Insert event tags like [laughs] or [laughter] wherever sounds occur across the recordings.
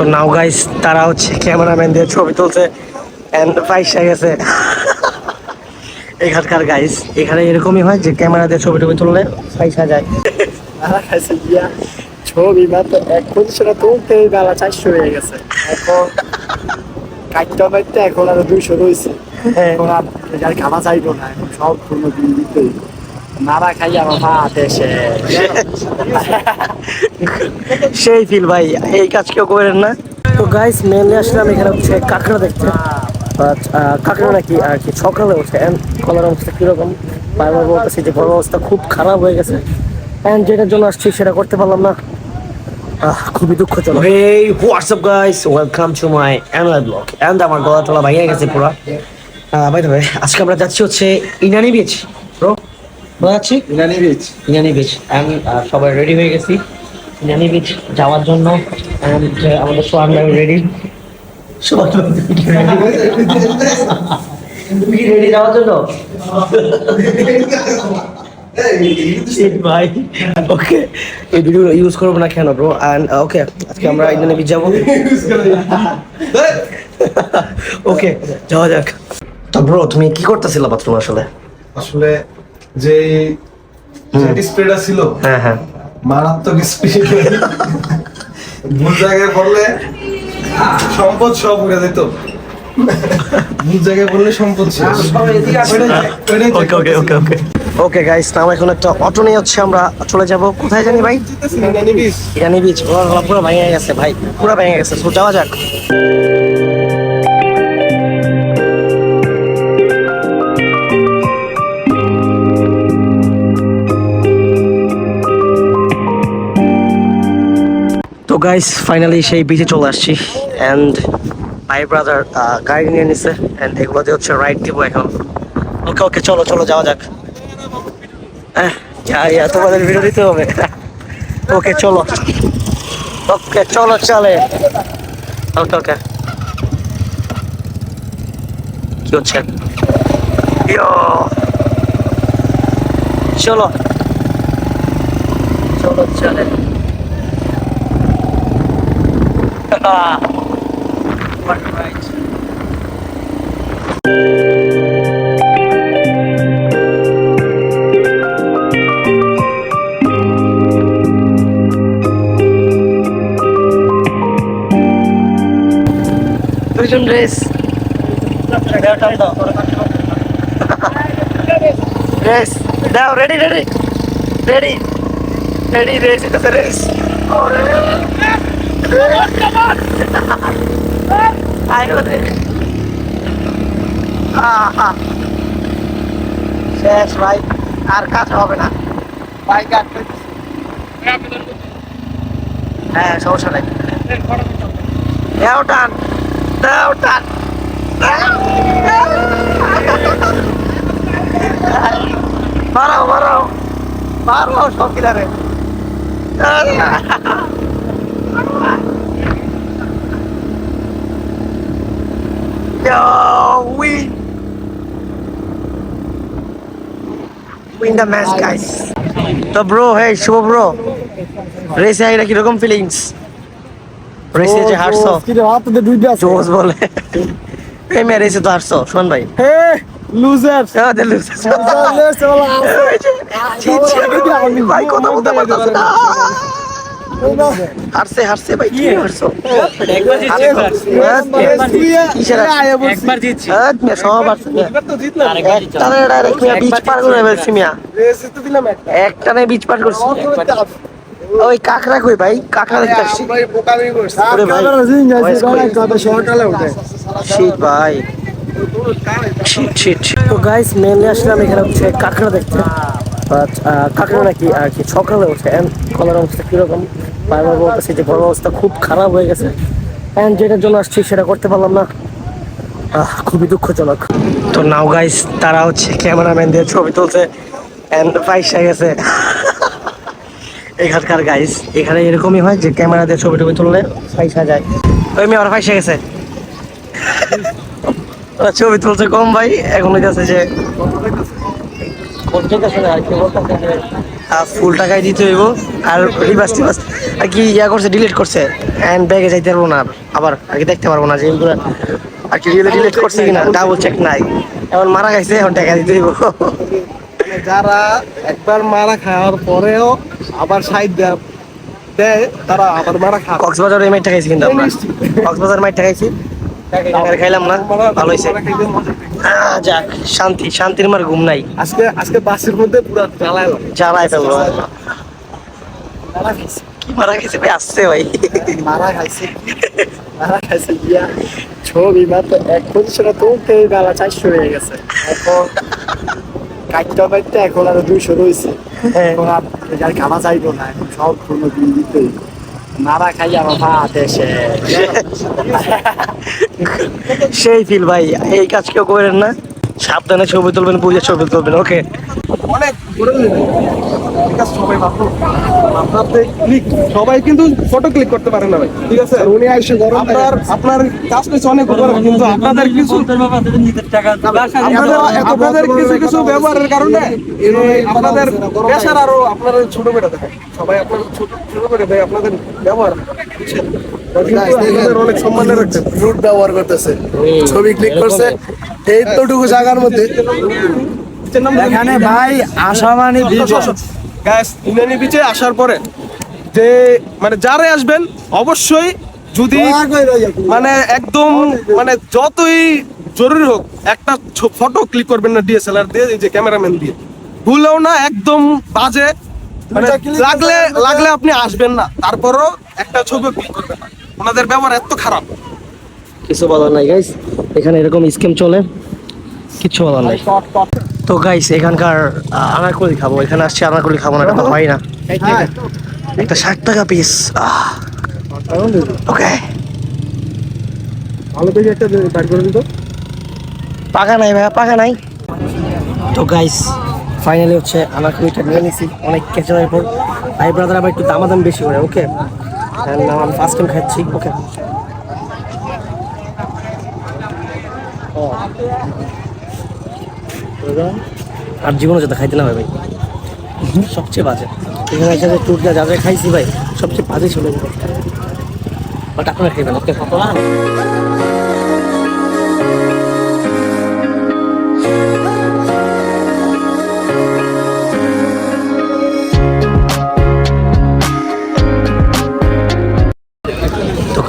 তো নাও গাইস তারা হচ্ছে ক্যামেরাম্যান দিয়ে ছবি তুলছে এন্ড পয়সা গেছে। এখানকার গাইস এখানে এরকমই হয় যে ক্যামেরা দিয়ে ছবি টবি তুললে পয়সা যায়। গিয়া ছবি মাত্র এক পজিশনে তুলতেই বেলা চারশো হয়ে গেছে। এখন কাটতে কাটতে এখন আরও দুইশো রয়েছে। হ্যাঁ। এখন আর আর খাওয়া চাইব না এখন সব পূর্ণ দিয়ে দিতেই। নাড়া খাই আমার মা দেশে সেই ফিল ভাই এই কাজ কেউ করেন না। তো গাইস মেনলি আসলাম এখানে হচ্ছে কাঁকড়া দেখতে। কাঁকড়া নাকি আর কি? সকালে উঠে এন্ড কলার অবস্থা কীরকম? বারবার বলতেছি যে বড় অবস্থা খুব খারাপ হয়ে গেছে। এন্ড যেটার জন্য আসছি সেটা করতে পারলাম না। আহ, খুবই দুঃখজনক। Hey, what's up guys? Welcome to my annual vlog. And আমার গলা টলা ভাঙিয়ে গেছে পুরো। বাই দ্য আজকে আমরা যাচ্ছি হচ্ছে ইনানি বিচ ব্রো কোথায় যাচ্ছি ইনানি বিচ ইনানি বিচ আমি সবাই রেডি হয়ে গেছি। ইনানি বিচ যাওয়ার জন্য। আমাদের সোহান ভাই রেডি রেডি যাওয়ার জন্য? ভাই। ওকে এই ভিডিও ইউজ করব না কেন ব্রো অ্যান্ড ওকে আজকে আমরা ইন্ডিয়ান বিচ যাব ওকে [laughs] যাওয়া যাক। তো ব্রো তুমি কি করতেছিল বাথরুম আসলে? আসলে যে স্প্রেটা ছিল হ্যাঁ হ্যাঁ। মারাত্মক স্প্রে ভুল জায়গায় পড়লে সম্পদ সব উড়ে যেত। ভুল জায়গায় পড়লে সম্পদ ওকে ওকে ওকে ওকে ওকে গাইস এখন একটা অটো নিয়ে হচ্ছে আমরা চলে যাব। কোথায় জানি ভাই। ইরানি বিচ পুরো ভেঙে গেছে ভাই। পুরো ভেঙে গেছে। যাওয়া যাক। গাইস ফাইনালি সেই বিচে চলে আসছি অ্যান্ড মাই ব্রাদার গাড়ি নিয়ে নিছে অ্যান্ড এগুলোতে হচ্ছে রাইড দিব এখন। ওকে ওকে চলো চলো, যাওয়া যাক। হ্যাঁ যাই তোমাদের ভিডিও দিতে হবে। ওকে চলো। ওকে চলো, চলে। ওকে ওকে কি হচ্ছে? চলো। চলো চলো। চলে What right. দুইজন রেস রেস দাও ready ready ready ready race এটা রেস আয়ো রে আহা শেষ ভাই আর কাজ হবে না ভাই কাজ হ্যাঁ সমস্যা নেই দাও টান দাও টান বাড়াও বাড়াও সব কিনারে Yo, win! Win the match, guys. তো ব্রো হেই শুভ ব্রো রেসে আইরা কীরকম ফিলিংস রেসে যে হারছো। জোস বলে। এই মেয়ে রেসে তো হারছো শোন ভাই। হে লুজার হ্যাঁ, দিল। ছি, ছি, ভাই কথা বলতে পারতাছে না। হারছে হারছে ভাই কি হারছো? একবার জিতছি সব হারছে। একটানে direct মিয়া beach পার করে ফেলছি মিয়া। একটানে beach পার করছি। ওই কাকড়া কই ভাই? কাকড়া দেখতে আসছি। ভাই. তো গাইস মেনলি আসলাম এখানে হচ্ছে কাঁকড়া দেখতে। বাট কাঁকড়া নাকি আর কি? সকালে উঠে। এন্ড কলার অবস্থা কীরকম? বারবার বলতেছি যে বড় অবস্থা খুব খারাপ হয়ে গেছে। এন্ড যেটার জন্য আসছি সেটা করতে পারলাম না। খুবই দুঃখজনক। তো নাও গাইস তারা হচ্ছে ক্যামেরাম্যান দিয়ে ছবি তুলছে এন্ড পয়সা গেছে। এখানকার গাইস এখানে এরকমই হয় যে ক্যামেরা দিয়ে ছবি টবি তুললে পয়সা যায়। ওই মেয়ে, ওরা পয়সা গেছে। ছবি তুলছে কম ভাই, এখন হইতেছে যে আর কি বলতেছে যে ফুল টাকায় দিতে হইব। আর রিভার্স টিভার্স আর কি ইয়া করছে ডিলিট করছে। অ্যান্ড ব্যাগে যাইতে পারব না। আবার আর কি দেখতে পারব না যে এগুলো আর কি রিয়েলি ডিলিট করছে কিনা। ডাবল চেক নাই। এখন মারা গেছে এখন টাকা দিতে হইব। মানে যারা একবার মারা খাওয়ার পরেও আবার সাইড দেয় তারা আবার মারা খায়। কক্সবাজার এই মাইটটা খাইছি কিন্তু আমরা। কক্সবাজার মাইটটা খাইছি। টাকা খাইলাম না। ভালো হয়েছে যাক শান্তি শান্তির মার ঘুম নাই। আজকে আজকে বাসের মধ্যে পুরো জ্বালাইলাম জ্বালাই ফেলব মারা কি মারা গেছে? ভাই আসছে ভাই। মারা খাইছে মারা খাইছে গিয়া ছবি মাত্র এক পজিশনে তুলতে বেলা চারশো হয়ে গেছে। এখন কাটতে কাটতে এখন আরও দুইশো রয়েছে। এখন আর খাওয়া যাইবো না এখন সব পূর্ণ দিয়ে দিতে মারা খাই আমার দেশে [laughs] সেই ফিল ভাই এই কাজ কেউ করেন না? সাবধানে ছবি তুলবেন বুঝে ছবি তুলবেন ওকে অনেক সবাই ক্লিক সবাই কিন্তু ফটো ক্লিক করতে পারে না ভাই। ঠিক আছে? উনি আপনার আপনার কাজ পেয়েছে অনেক উপরে কিন্তু আপনাদের কিছু আপনাদের আপনাদের কিছু কিছু ব্যবহারের কারণে আপনাদের পেশার আরও আপনারা ছোট করে দেখেন সবাই আপনার ছোট ছোট করে দেয় আপনাদের ব্যবহার। অনেক সম্মানের রাখছেন রুট ব্যবহার করতেছে। ছবি ক্লিক করছে। এইটুকু জায়গার মধ্যে। এখানে ভাই আশা মানে গ্যাস ইউনানি বিচে আসার পরে যে মানে যারে আসবেন অবশ্যই যদি মানে একদম মানে যতই জরুরি হোক একটা ফটো ক্লিক করবেন না ডিএসএলআর দিয়ে এই যে ক্যামেরাম্যান দিয়ে। ভুলেও না একদম বাজে। মানে লাগলে লাগলে আপনি আসবেন না। তারপরও একটা ছবি ক্লিক করবেন না। ওনাদের ব্যবহার এত খারাপ। কিছু বলার নাই গাইস এখানে এরকম স্কিম চলে। কিছু বলার নাই। তো গাইস এখানকার আনারকলি খাব। এখানে আসছি আনারকলি খাব না এটা তো হয় না। একটা ষাট টাকা পিস ওকে ভালো থেকে একটা বাইর করে দিত। পাকা নাই ভাই পাকা নাই। তো গাইস ফাইনালি হচ্ছে আনারকলিটা নিয়ে নিছি। অনেক কেচারের পর। ভাই ব্রাদার আবার একটু দামাদাম বেশি করে ওকে আমি ফার্স্ট টাইম খাচ্ছি ওকে আর জীবনে যেটা খাইতে না ভাই সবচেয়ে বাজে। এখানে এসে টুট যা যা খাইছি ভাই, সবচেয়ে বাজে ছিল। বাট আপনারা খাইবেন ওকে তো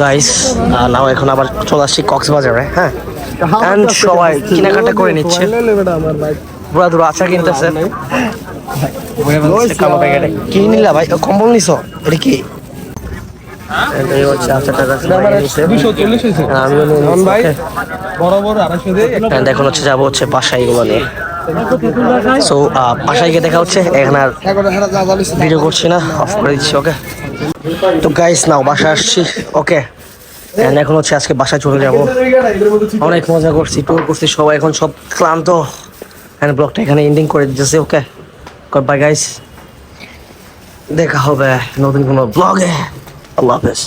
গাইস নাও এখন আবার চলে আসছি কক্সবাজারে হ্যাঁ? And সবাই কেনাকাটা করে নিচ্ছে। বুড়া দুরা আচার কিনতেছে। কি নিলা ভাই? কম্বল নিছো? এটা কি? এখন হচ্ছে যাব হচ্ছে বাসায় এগুলো নিয়ে সো গিয়ে দেখা হচ্ছে। এখানে আর ভিডিও করছি না অফ করে দিচ্ছি ওকে? তো গাইস নাও বাসা আসছি। ওকে এখন হচ্ছে আজকে বাসায় চলে যাব। অনেক মজা করছি ট্যুর করছি সবাই, এখন সব ক্লান্ত। এন্ড ব্লগটা এখানে এন্ডিং করে দিতেছে ওকে বাই গাইস দেখা হবে নতুন কোনো ব্লগে আল্লাহ হাফেজ।